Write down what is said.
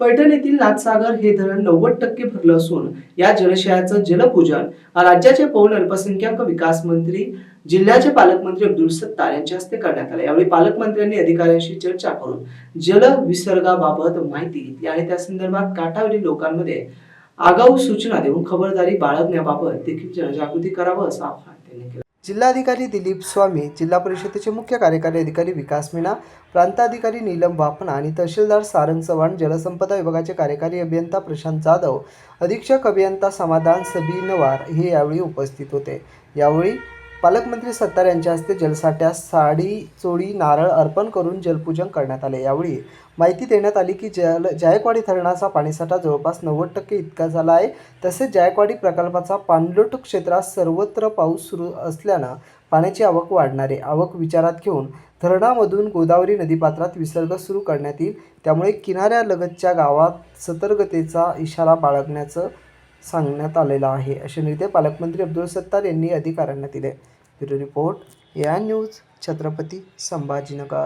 पैठण येथील नाथसागर हे धरण नव्वद टक्के भरलं असून या जलाशयाचं जलपूजन राज्याचे पौर अल्पसंख्याक विकास मंत्री जिल्ह्याचे पालकमंत्री अब्दुल सत्तार यांच्या हस्ते करण्यात आले. यावेळी पालकमंत्र्यांनी अधिकाऱ्यांशी चर्चा करून जल विसर्गाबाबत माहिती घेतली आणि त्या संदर्भात काठावरील लोकांमध्ये आगाऊ सूचना देऊन खबरदारी बाळगण्याबाबत देखील जनजागृती करावं असं आवाहन त्यांनी केलं. जिल्हाधिकारी दिलीप स्वामी जिल्हा परिषदेचे मुख्य कार्यकारी अधिकारी विकास मीना प्रांताधिकारी नीलम वापना आणि तहसीलदार सारंग चव्हाण जलसंपदा विभागाचे कार्यकारी अभियंता प्रशांत जाधव अधीक्षक अभियंता समाधान सबीनवार हे यावेळी उपस्थित होते. यावेळी पालकमंत्री सत्तार यांच्या हस्ते जलसाठ्यास साडी चोळी नारळ अर्पण करून जलपूजन करण्यात आले. यावेळी माहिती देण्यात आली की जल जायकवाडी धरणाचा पाणीसाठा जवळपास नव्वद टक्के इतका झाला आहे. तसेच जायकवाडी प्रकल्पाचा पाणलोट क्षेत्रात सर्वत्र पाऊस सुरू असल्यानं पाण्याची आवक वाढणार. आहे आवक विचारात घेऊन धरणामधून गोदावरी नदीपात्रात विसर्ग सुरू करण्यात येईल. त्यामुळे किनाऱ्यालगतच्या गावात सतर्कतेचा इशारा बाळगण्याचं सांगण्यात आलेलं आहे. असे निर्देश पालकमंत्री अब्दुल सत्तार यांनी अधिकाऱ्यांना दिले. ब्युरो रिपोर्ट या न्यूज छत्रपती संभाजीनगर.